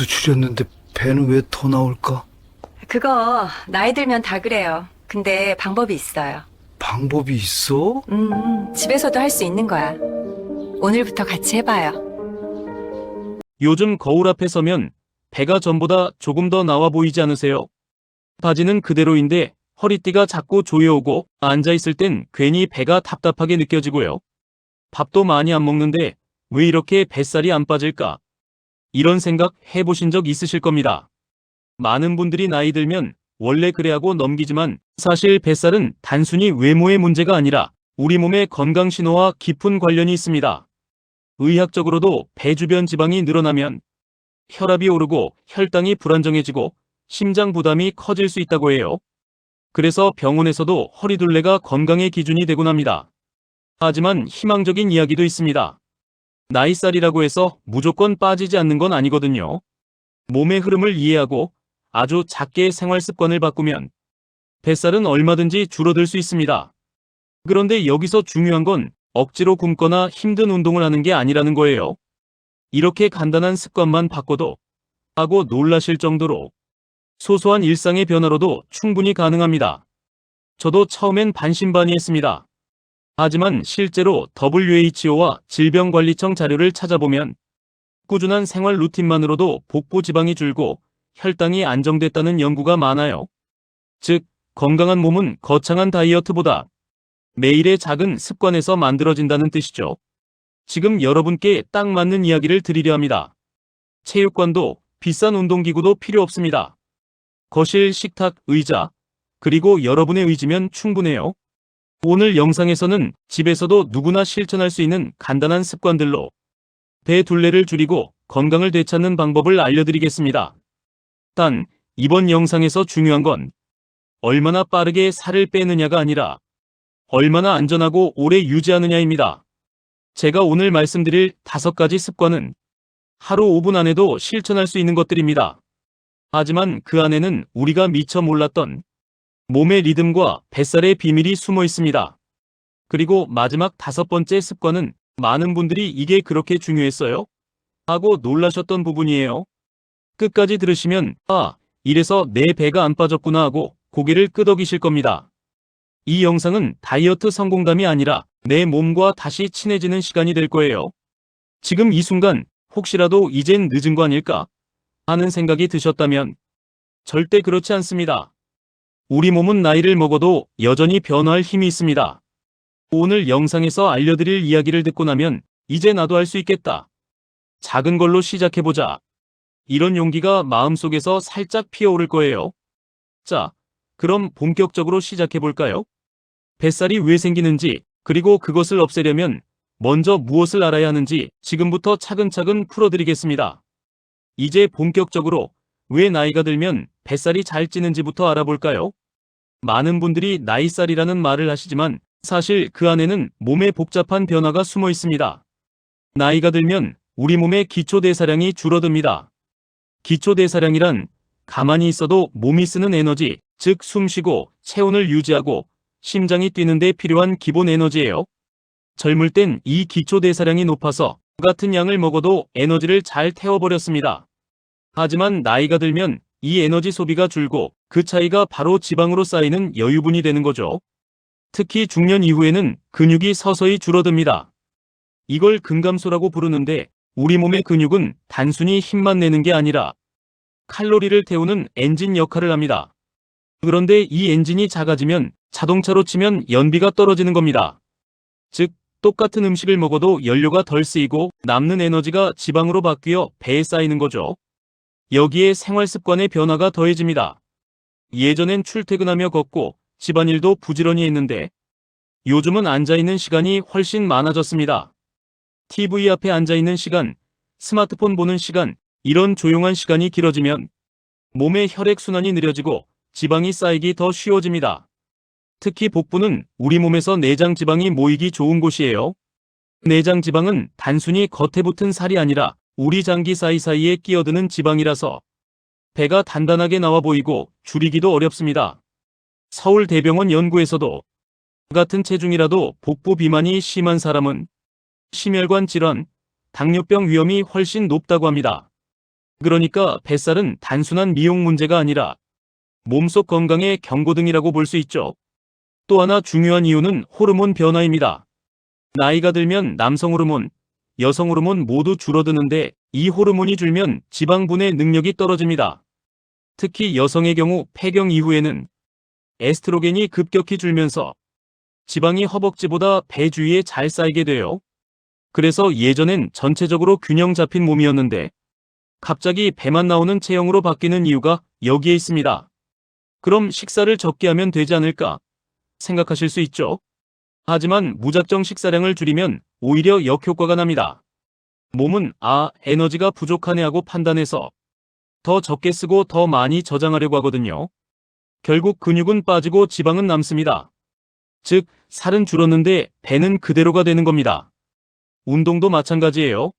살도 줄였는데 배는 왜 더 나올까? 그거 나이 들면 다 그래요. 근데 방법이 있어요. 방법이 있어? 음, 집에서도 할 수 있는 거야. 오늘부터 같이 해봐요. 요즘 거울 앞에 서면 배가 전보다 조금 더 나와 보이지 않으세요? 바지는 그대로인데 허리띠가 자꾸 조여오고 앉아있을 땐 괜히 배가 답답하게 느껴지고요. 밥도 많이 안 먹는데 왜 이렇게 뱃살이 안 빠질까? 이런 생각 해보신 적 있으실 겁니다. 많은 분들이 나이 들면 원래 그래 하고 넘기지만 사실 뱃살은 단순히 외모의 문제가 아니라 우리 몸의 건강 신호와 깊은 관련이 있습니다. 의학적으로도 배 주변 지방이 늘어나면 혈압이 오르고 혈당이 불안정해지고 심장 부담이 커질 수 있다고 해요. 그래서 병원에서도 허리둘레가 건강의 기준이 되곤 합니다. 하지만 희망적인 이야기도 있습니다. 나이살이라고 해서 무조건 빠지지 않는 건 아니거든요. 몸의 흐름을 이해하고 아주 작게 생활 습관을 바꾸면 뱃살은 얼마든지 줄어들 수 있습니다. 그런데 여기서 중요한 건 억지로 굶거나 힘든 운동을 하는 게 아니라는 거예요. 이렇게 간단한 습관만 바꿔도 하고 놀라실 정도로 소소한 일상의 변화로도 충분히 가능합니다. 저도 처음엔 반신반의했습니다. 하지만 실제로 WHO와 질병관리청 자료를 찾아보면 꾸준한 생활 루틴만으로도 복부 지방이 줄고 혈당이 안정됐다는 연구가 많아요. 즉, 건강한 몸은 거창한 다이어트보다 매일의 작은 습관에서 만들어진다는 뜻이죠. 지금 여러분께 딱 맞는 이야기를 드리려 합니다. 체육관도 비싼 운동기구도 필요 없습니다. 거실, 식탁, 의자, 그리고 여러분의 의지면 충분해요. 오늘 영상에서는 집에서도 누구나 실천할 수 있는 간단한 습관들로 배 둘레를 줄이고 건강을 되찾는 방법을 알려드리겠습니다. 단, 이번 영상에서 중요한 건 얼마나 빠르게 살을 빼느냐가 아니라 얼마나 안전하고 오래 유지하느냐입니다. 제가 오늘 말씀드릴 다섯 가지 습관은 하루 5분 안에도 실천할 수 있는 것들입니다. 하지만 그 안에는 우리가 미처 몰랐던 몸의 리듬과 뱃살의 비밀이 숨어 있습니다. 그리고 마지막 다섯 번째 습관은 많은 분들이 이게 그렇게 중요했어요? 하고 놀라셨던 부분이에요. 끝까지 들으시면 아, 이래서 내 배가 안 빠졌구나 하고 고개를 끄덕이실 겁니다. 이 영상은 다이어트 성공담이 아니라 내 몸과 다시 친해지는 시간이 될 거예요. 지금 이 순간 혹시라도 이젠 늦은 거 아닐까 하는 생각이 드셨다면 절대 그렇지 않습니다. 우리 몸은 나이를 먹어도 여전히 변화할 힘이 있습니다. 오늘 영상에서 알려드릴 이야기를 듣고 나면 이제 나도 할 수 있겠다. 작은 걸로 시작해보자. 이런 용기가 마음속에서 살짝 피어오를 거예요. 자, 그럼 본격적으로 시작해볼까요? 뱃살이 왜 생기는지, 그리고 그것을 없애려면 먼저 무엇을 알아야 하는지 지금부터 차근차근 풀어드리겠습니다. 이제 본격적으로 왜 나이가 들면 뱃살이 잘 찌는지부터 알아볼까요? 많은 분들이 나이살이라는 말을 하시지만 사실 그 안에는 몸의 복잡한 변화가 숨어 있습니다. 나이가 들면 우리 몸의 기초대사량이 줄어듭니다. 기초대사량이란 가만히 있어도 몸이 쓰는 에너지, 즉 숨쉬고 체온을 유지하고 심장이 뛰는 데 필요한 기본 에너지예요. 젊을 땐 이 기초대사량이 높아서 같은 양을 먹어도 에너지를 잘 태워버렸습니다. 하지만 나이가 들면 이 에너지 소비가 줄고 그 차이가 바로 지방으로 쌓이는 여유분이 되는 거죠. 특히 중년 이후에는 근육이 서서히 줄어듭니다. 이걸 근감소라고 부르는데 우리 몸의 근육은 단순히 힘만 내는 게 아니라 칼로리를 태우는 엔진 역할을 합니다. 그런데 이 엔진이 작아지면 자동차로 치면 연비가 떨어지는 겁니다. 즉, 똑같은 음식을 먹어도 연료가 덜 쓰이고 남는 에너지가 지방으로 바뀌어 배에 쌓이는 거죠. 여기에 생활 습관의 변화가 더해집니다. 예전엔 출퇴근하며 걷고 집안일도 부지런히 했는데 요즘은 앉아있는 시간이 훨씬 많아졌습니다. TV 앞에 앉아있는 시간, 스마트폰 보는 시간, 이런 조용한 시간이 길어지면 몸의 혈액순환이 느려지고 지방이 쌓이기 더 쉬워집니다. 특히 복부는 우리 몸에서 내장 지방이 모이기 좋은 곳이에요. 내장 지방은 단순히 겉에 붙은 살이 아니라 우리 장기 사이사이에 끼어드는 지방이라서 배가 단단하게 나와 보이고 줄이기도 어렵습니다. 서울대병원 연구에서도 같은 체중이라도 복부 비만이 심한 사람은 심혈관 질환, 당뇨병 위험이 훨씬 높다고 합니다. 그러니까 뱃살은 단순한 미용 문제가 아니라 몸속 건강의 경고등이라고 볼 수 있죠. 또 하나 중요한 이유는 호르몬 변화입니다. 나이가 들면 남성 호르몬, 여성 호르몬 모두 줄어드는데 이 호르몬이 줄면 지방 분해 능력이 떨어집니다. 특히 여성의 경우 폐경 이후에는 에스트로겐이 급격히 줄면서 지방이 허벅지보다 배 주위에 잘 쌓이게 돼요. 그래서 예전엔 전체적으로 균형 잡힌 몸이었는데 갑자기 배만 나오는 체형으로 바뀌는 이유가 여기에 있습니다. 그럼 식사를 적게 하면 되지 않을까 생각하실 수 있죠. 하지만 무작정 식사량을 줄이면 오히려 역효과가 납니다. 몸은 아, 에너지가 부족하네 하고 판단해서 더 적게 쓰고 더 많이 저장하려고 하거든요. 결국 근육은 빠지고 지방은 남습니다. 즉, 살은 줄었는데 배는 그대로가 되는 겁니다. 운동도 마찬가지예요.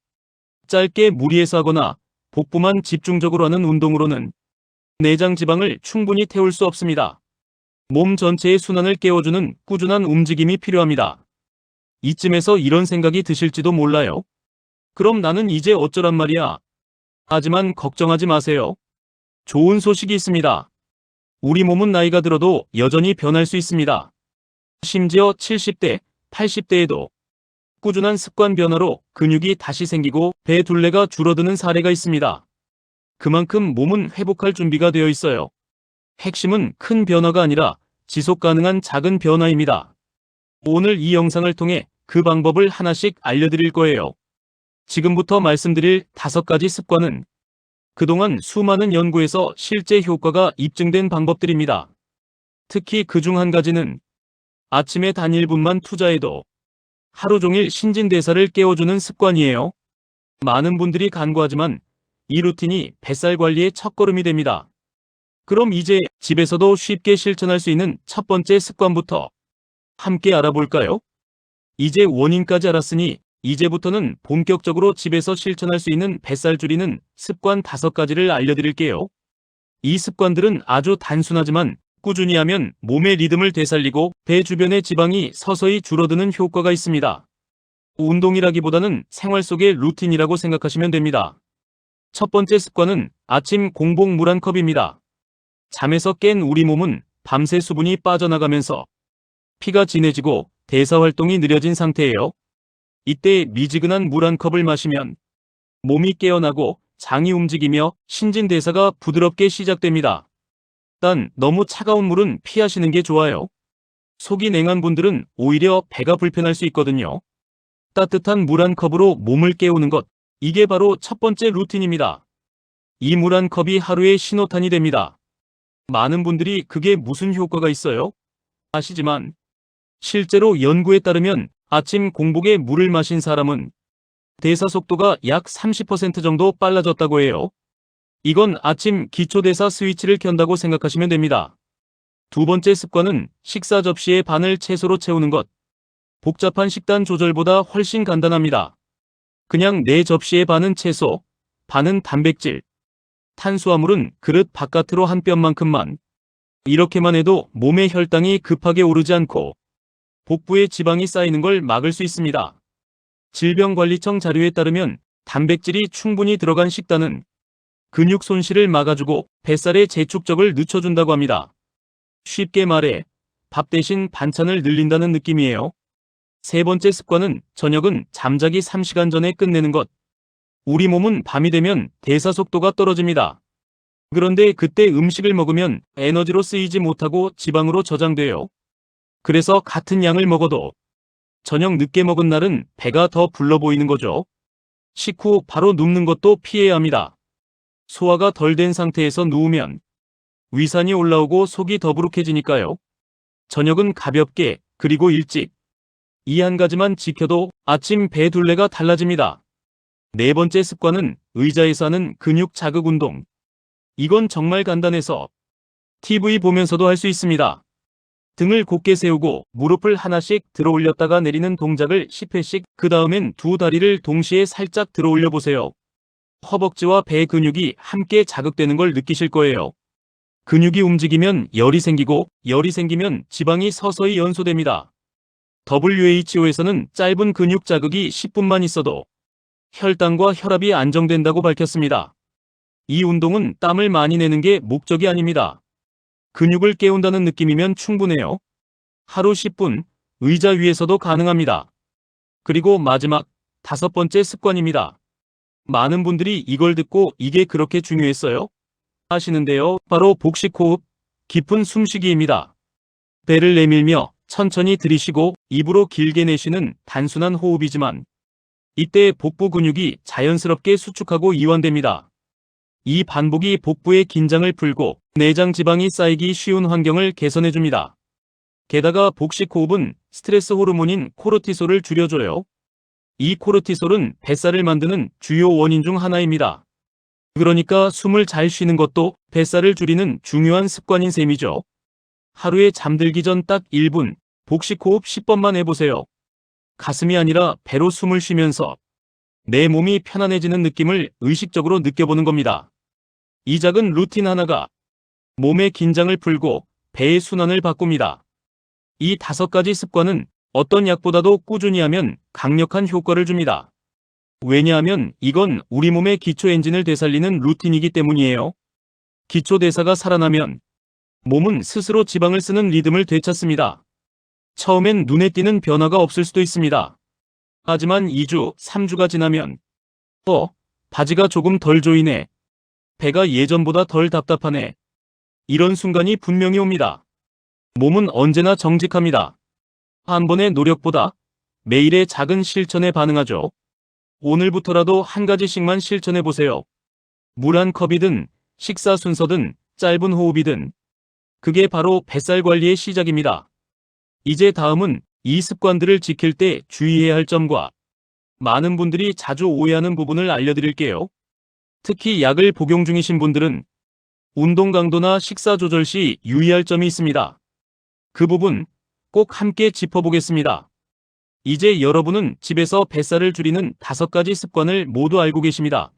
짧게 무리해서 하거나 복부만 집중적으로 하는 운동으로는 내장 지방을 충분히 태울 수 없습니다. 몸 전체의 순환을 깨워주는 꾸준한 움직임이 필요합니다. 이쯤에서 이런 생각이 드실지도 몰라요. 그럼 나는 이제 어쩌란 말이야. 하지만 걱정하지 마세요. 좋은 소식이 있습니다. 우리 몸은 나이가 들어도 여전히 변할 수 있습니다. 심지어 70대, 80대에도 꾸준한 습관 변화로 근육이 다시 생기고 배 둘레가 줄어드는 사례가 있습니다. 그만큼 몸은 회복할 준비가 되어 있어요. 핵심은 큰 변화가 아니라 지속 가능한 작은 변화입니다. 오늘 이 영상을 통해 그 방법을 하나씩 알려드릴 거예요. 지금부터 말씀드릴 다섯 가지 습관은 그동안 수많은 연구에서 실제 효과가 입증된 방법들입니다. 특히 그 중 한 가지는 아침에 단 1분만 투자해도 하루 종일 신진대사를 깨워주는 습관이에요. 많은 분들이 간과하지만 이 루틴이 뱃살 관리의 첫걸음이 됩니다. 그럼 이제 집에서도 쉽게 실천할 수 있는 첫 번째 습관부터 함께 알아볼까요? 이제 원인까지 알았으니 이제부터는 본격적으로 집에서 실천할 수 있는 뱃살 줄이는 습관 다섯 가지를 알려드릴게요. 이 습관들은 아주 단순하지만 꾸준히 하면 몸의 리듬을 되살리고 배 주변의 지방이 서서히 줄어드는 효과가 있습니다. 운동이라기보다는 생활 속의 루틴이라고 생각하시면 됩니다. 첫 번째 습관은 아침 공복 물 한 컵입니다. 잠에서 깬 우리 몸은 밤새 수분이 빠져나가면서 피가 진해지고 대사 활동이 느려진 상태예요. 이때 미지근한 물 한 컵을 마시면 몸이 깨어나고 장이 움직이며 신진대사가 부드럽게 시작됩니다. 단 너무 차가운 물은 피하시는 게 좋아요. 속이 냉한 분들은 오히려 배가 불편할 수 있거든요. 따뜻한 물 한 컵으로 몸을 깨우는 것, 이게 바로 첫 번째 루틴입니다. 이 물 한 컵이 하루의 신호탄이 됩니다. 많은 분들이 그게 무슨 효과가 있어요? 아시지만 실제로 연구에 따르면 아침 공복에 물을 마신 사람은 대사 속도가 약 30% 정도 빨라졌다고 해요. 이건 아침 기초대사 스위치를 켠다고 생각하시면 됩니다. 두 번째 습관은 식사 접시의 반을 채소로 채우는 것. 복잡한 식단 조절보다 훨씬 간단합니다. 그냥 내 접시의 반은 채소, 반은 단백질, 탄수화물은 그릇 바깥으로 한 뼘만큼만. 이렇게만 해도 몸의 혈당이 급하게 오르지 않고 복부에 지방이 쌓이는 걸 막을 수 있습니다. 질병관리청 자료에 따르면 단백질이 충분히 들어간 식단은 근육 손실을 막아주고 뱃살의 재축적을 늦춰준다고 합니다. 쉽게 말해 밥 대신 반찬을 늘린다는 느낌이에요. 세 번째 습관은 저녁은 잠자기 3시간 전에 끝내는 것. 우리 몸은 밤이 되면 대사 속도가 떨어집니다. 그런데 그때 음식을 먹으면 에너지로 쓰이지 못하고 지방으로 저장돼요. 그래서 같은 양을 먹어도 저녁 늦게 먹은 날은 배가 더 불러 보이는 거죠. 식후 바로 눕는 것도 피해야 합니다. 소화가 덜 된 상태에서 누우면 위산이 올라오고 속이 더부룩해지니까요. 저녁은 가볍게 그리고 일찍 이 한 가지만 지켜도 아침 배 둘레가 달라집니다. 네 번째 습관은 의자에서 하는 근육 자극 운동. 이건 정말 간단해서 TV 보면서도 할 수 있습니다. 등을 곧게 세우고 무릎을 하나씩 들어 올렸다가 내리는 동작을 10회씩 그 다음엔 두 다리를 동시에 살짝 들어 올려 보세요. 허벅지와 배 근육이 함께 자극되는 걸 느끼실 거예요. 근육이 움직이면 열이 생기고 열이 생기면 지방이 서서히 연소됩니다. WHO에서는 짧은 근육 자극이 10분만 있어도 혈당과 혈압이 안정된다고 밝혔습니다. 이 운동은 땀을 많이 내는 게 목적이 아닙니다. 근육을 깨운다는 느낌이면 충분해요. 하루 10분, 의자 위에서도 가능합니다. 그리고 마지막, 다섯 번째 습관입니다. 많은 분들이 이걸 듣고 이게 그렇게 중요했어요? 하시는데요. 바로 복식 호흡, 깊은 숨쉬기입니다. 배를 내밀며 천천히 들이쉬고 입으로 길게 내쉬는 단순한 호흡이지만 이때 복부 근육이 자연스럽게 수축하고 이완됩니다. 이 반복이 복부의 긴장을 풀고 내장 지방이 쌓이기 쉬운 환경을 개선해 줍니다. 게다가 복식 호흡은 스트레스 호르몬인 코르티솔을 줄여줘요. 이 코르티솔은 뱃살을 만드는 주요 원인 중 하나입니다. 그러니까 숨을 잘 쉬는 것도 뱃살을 줄이는 중요한 습관인 셈이죠. 하루에 잠들기 전 딱 1분, 복식 호흡 10번만 해보세요. 가슴이 아니라 배로 숨을 쉬면서 내 몸이 편안해지는 느낌을 의식적으로 느껴보는 겁니다. 이 작은 루틴 하나가 몸의 긴장을 풀고 배의 순환을 바꿉니다. 이 다섯 가지 습관은 어떤 약보다도 꾸준히 하면 강력한 효과를 줍니다. 왜냐하면 이건 우리 몸의 기초 엔진을 되살리는 루틴이기 때문이에요. 기초 대사가 살아나면 몸은 스스로 지방을 쓰는 리듬을 되찾습니다. 처음엔 눈에 띄는 변화가 없을 수도 있습니다. 하지만 2주, 3주가 지나면 어, 바지가 조금 덜 조이네. 배가 예전보다 덜 답답하네. 이런 순간이 분명히 옵니다. 몸은 언제나 정직합니다. 한 번의 노력보다 매일의 작은 실천에 반응하죠. 오늘부터라도 한 가지씩만 실천해 보세요. 물 한 컵이든 식사 순서든 짧은 호흡이든 그게 바로 뱃살 관리의 시작입니다. 이제 다음은 이 습관들을 지킬 때 주의해야 할 점과 많은 분들이 자주 오해하는 부분을 알려드릴게요. 특히 약을 복용 중이신 분들은 운동 강도나 식사 조절 시 유의할 점이 있습니다. 그 부분 꼭 함께 짚어보겠습니다. 이제 여러분은 집에서 뱃살을 줄이는 다섯 가지 습관을 모두 알고 계십니다.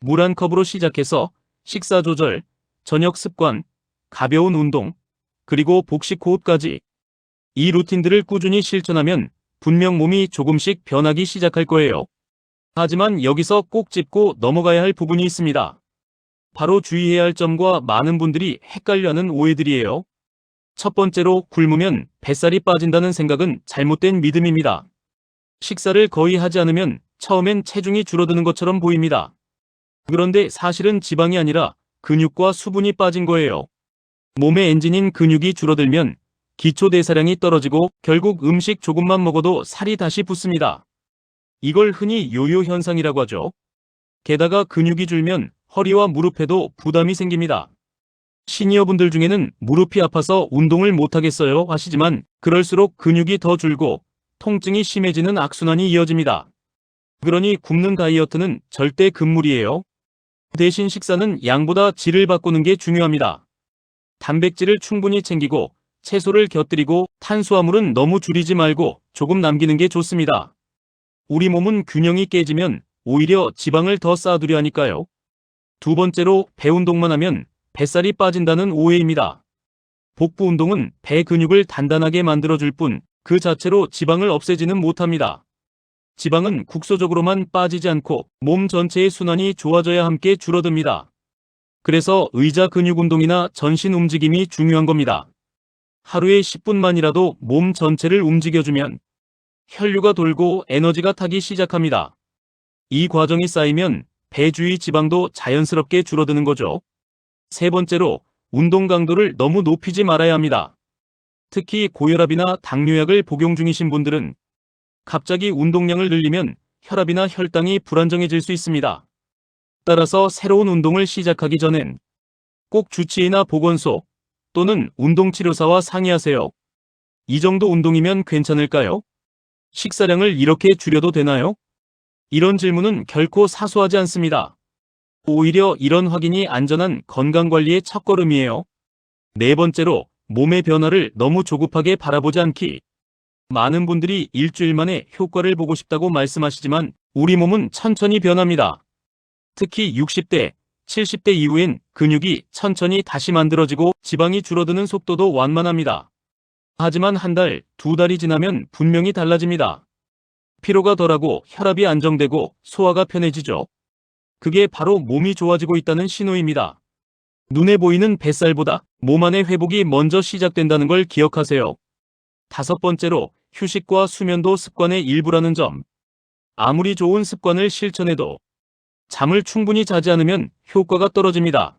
물 한 컵으로 시작해서 식사 조절, 저녁 습관, 가벼운 운동, 그리고 복식 호흡까지 이 루틴들을 꾸준히 실천하면 분명 몸이 조금씩 변하기 시작할 거예요. 하지만 여기서 꼭 짚고 넘어가야 할 부분이 있습니다. 바로 주의해야 할 점과 많은 분들이 헷갈려하는 오해들이에요. 첫 번째로 굶으면 뱃살이 빠진다는 생각은 잘못된 믿음입니다. 식사를 거의 하지 않으면 처음엔 체중이 줄어드는 것처럼 보입니다. 그런데 사실은 지방이 아니라 근육과 수분이 빠진 거예요. 몸의 엔진인 근육이 줄어들면 기초 대사량이 떨어지고 결국 음식 조금만 먹어도 살이 다시 붙습니다. 이걸 흔히 요요 현상이라고 하죠. 게다가 근육이 줄면 허리와 무릎에도 부담이 생깁니다. 시니어분들 중에는 무릎이 아파서 운동을 못하겠어요 하시지만 그럴수록 근육이 더 줄고 통증이 심해지는 악순환이 이어집니다. 그러니 굶는 다이어트는 절대 금물이에요. 대신 식사는 양보다 질을 바꾸는 게 중요합니다. 단백질을 충분히 챙기고 채소를 곁들이고 탄수화물은 너무 줄이지 말고 조금 남기는 게 좋습니다. 우리 몸은 균형이 깨지면 오히려 지방을 더 쌓아두려 하니까요. 두 번째로 배 운동만 하면 뱃살이 빠진다는 오해입니다. 복부 운동은 배 근육을 단단하게 만들어줄 뿐 그 자체로 지방을 없애지는 못합니다. 지방은 국소적으로만 빠지지 않고 몸 전체의 순환이 좋아져야 함께 줄어듭니다. 그래서 의자 근육 운동이나 전신 움직임이 중요한 겁니다. 하루에 10분만이라도 몸 전체를 움직여주면 혈류가 돌고 에너지가 타기 시작합니다. 이 과정이 쌓이면 배 주위 지방도 자연스럽게 줄어드는 거죠. 세 번째로 운동 강도를 너무 높이지 말아야 합니다. 특히 고혈압이나 당뇨약을 복용 중이신 분들은 갑자기 운동량을 늘리면 혈압이나 혈당이 불안정해질 수 있습니다. 따라서 새로운 운동을 시작하기 전엔 꼭 주치의나 보건소 또는 운동치료사와 상의하세요. 이 정도 운동이면 괜찮을까요? 식사량을 이렇게 줄여도 되나요? 이런 질문은 결코 사소하지 않습니다. 오히려 이런 확인이 안전한 건강관리의 첫걸음이에요. 네 번째로 몸의 변화를 너무 조급하게 바라보지 않기. 많은 분들이 일주일 만에 효과를 보고 싶다고 말씀하시지만 우리 몸은 천천히 변합니다. 특히 60대, 70대 이후엔 근육이 천천히 다시 만들어지고 지방이 줄어드는 속도도 완만합니다. 하지만 한 달, 두 달이 지나면 분명히 달라집니다. 피로가 덜하고 혈압이 안정되고 소화가 편해지죠. 그게 바로 몸이 좋아지고 있다는 신호입니다. 눈에 보이는 뱃살보다 몸 안의 회복이 먼저 시작된다는 걸 기억하세요. 다섯 번째로 휴식과 수면도 습관의 일부라는 점. 아무리 좋은 습관을 실천해도 잠을 충분히 자지 않으면 효과가 떨어집니다.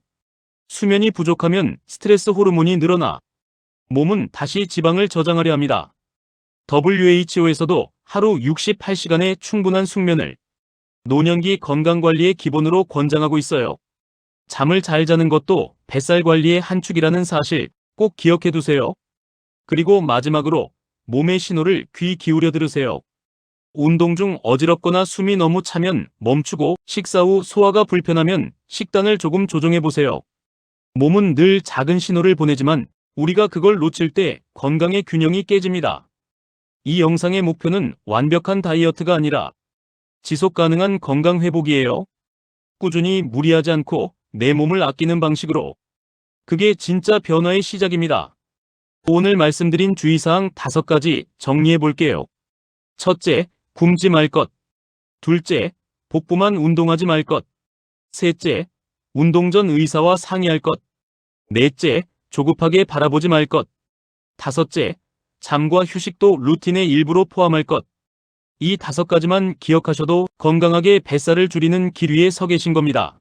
수면이 부족하면 스트레스 호르몬이 늘어나 몸은 다시 지방을 저장하려 합니다. WHO에서도 하루 68시간의 충분한 숙면을 노년기 건강관리의 기본으로 권장하고 있어요. 잠을 잘 자는 것도 뱃살 관리의 한 축이라는 사실 꼭 기억해 두세요. 그리고 마지막으로 몸의 신호를 귀 기울여 들으세요. 운동 중 어지럽거나 숨이 너무 차면 멈추고 식사 후 소화가 불편하면 식단을 조금 조정해 보세요. 몸은 늘 작은 신호를 보내지만 우리가 그걸 놓칠 때 건강의 균형이 깨집니다. 이 영상의 목표는 완벽한 다이어트가 아니라 지속 가능한 건강 회복이에요. 꾸준히 무리하지 않고 내 몸을 아끼는 방식으로. 그게 진짜 변화의 시작입니다. 오늘 말씀드린 주의사항 다섯 가지 정리해 볼게요. 첫째, 굶지 말 것. 둘째, 복부만 운동하지 말 것. 셋째, 운동 전 의사와 상의할 것. 넷째, 조급하게 바라보지 말 것. 다섯째, 잠과 휴식도 루틴의 일부로 포함할 것. 이 다섯 가지만 기억하셔도 건강하게 뱃살을 줄이는 길 위에 서 계신 겁니다.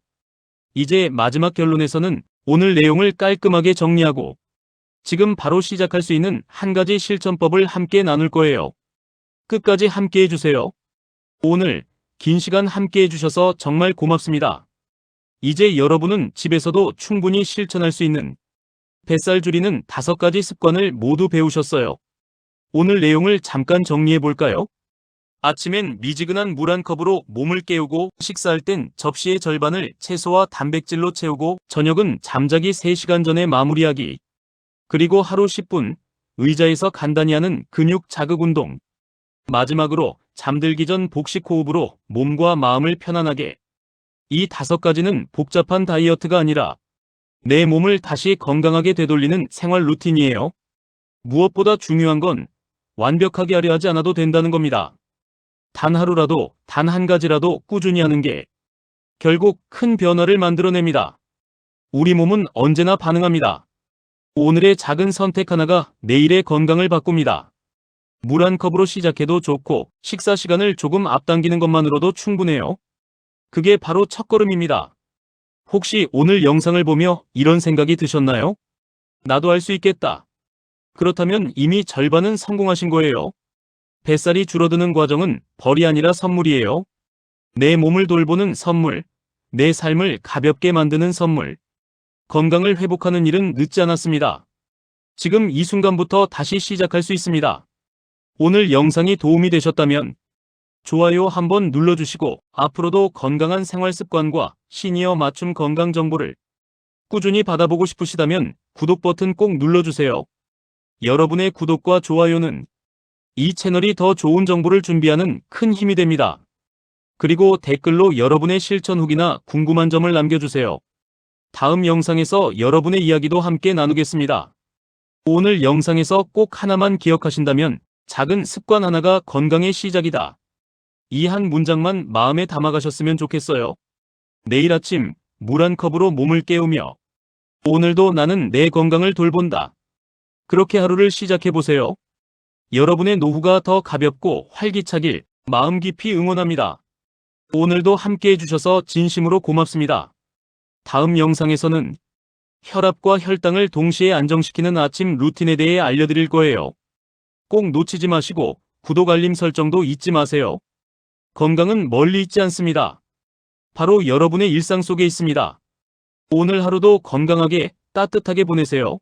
이제 마지막 결론에서는 오늘 내용을 깔끔하게 정리하고 지금 바로 시작할 수 있는 한 가지 실천법을 함께 나눌 거예요. 끝까지 함께 해주세요. 오늘 긴 시간 함께 해주셔서 정말 고맙습니다. 이제 여러분은 집에서도 충분히 실천할 수 있는 뱃살 줄이는 다섯 가지 습관을 모두 배우셨어요. 오늘 내용을 잠깐 정리해 볼까요? 아침엔 미지근한 물 한 컵으로 몸을 깨우고 식사할 땐 접시의 절반을 채소와 단백질로 채우고 저녁은 잠자기 3시간 전에 마무리하기. 그리고 하루 10분 의자에서 간단히 하는 근육 자극 운동. 마지막으로 잠들기 전 복식 호흡으로 몸과 마음을 편안하게. 이 다섯 가지는 복잡한 다이어트가 아니라 내 몸을 다시 건강하게 되돌리는 생활 루틴이에요. 무엇보다 중요한 건 완벽하게 하려 하지 않아도 된다는 겁니다. 단 하루라도, 단 한 가지라도 꾸준히 하는 게 결국 큰 변화를 만들어냅니다. 우리 몸은 언제나 반응합니다. 오늘의 작은 선택 하나가 내일의 건강을 바꿉니다. 물 한 컵으로 시작해도 좋고 식사 시간을 조금 앞당기는 것만으로도 충분해요. 그게 바로 첫걸음입니다. 혹시 오늘 영상을 보며 이런 생각이 드셨나요? 나도 할 수 있겠다. 그렇다면 이미 절반은 성공하신 거예요. 뱃살이 줄어드는 과정은 벌이 아니라 선물이에요. 내 몸을 돌보는 선물, 내 삶을 가볍게 만드는 선물. 건강을 회복하는 일은 늦지 않았습니다. 지금 이 순간부터 다시 시작할 수 있습니다. 오늘 영상이 도움이 되셨다면 좋아요 한번 눌러주시고 앞으로도 건강한 생활 습관과 시니어 맞춤 건강 정보를 꾸준히 받아보고 싶으시다면 구독 버튼 꼭 눌러주세요. 여러분의 구독과 좋아요는 이 채널이 더 좋은 정보를 준비하는 큰 힘이 됩니다. 그리고 댓글로 여러분의 실천 후기나 궁금한 점을 남겨주세요. 다음 영상에서 여러분의 이야기도 함께 나누겠습니다. 오늘 영상에서 꼭 하나만 기억하신다면 작은 습관 하나가 건강의 시작이다. 이 한 문장만 마음에 담아가셨으면 좋겠어요. 내일 아침 물 한 컵으로 몸을 깨우며 오늘도 나는 내 건강을 돌본다. 그렇게 하루를 시작해보세요. 여러분의 노후가 더 가볍고 활기차길 마음 깊이 응원합니다. 오늘도 함께 해주셔서 진심으로 고맙습니다. 다음 영상에서는 혈압과 혈당을 동시에 안정시키는 아침 루틴에 대해 알려드릴 거예요. 꼭 놓치지 마시고 구독 알림 설정도 잊지 마세요. 건강은 멀리 있지 않습니다. 바로 여러분의 일상 속에 있습니다. 오늘 하루도 건강하게 따뜻하게 보내세요.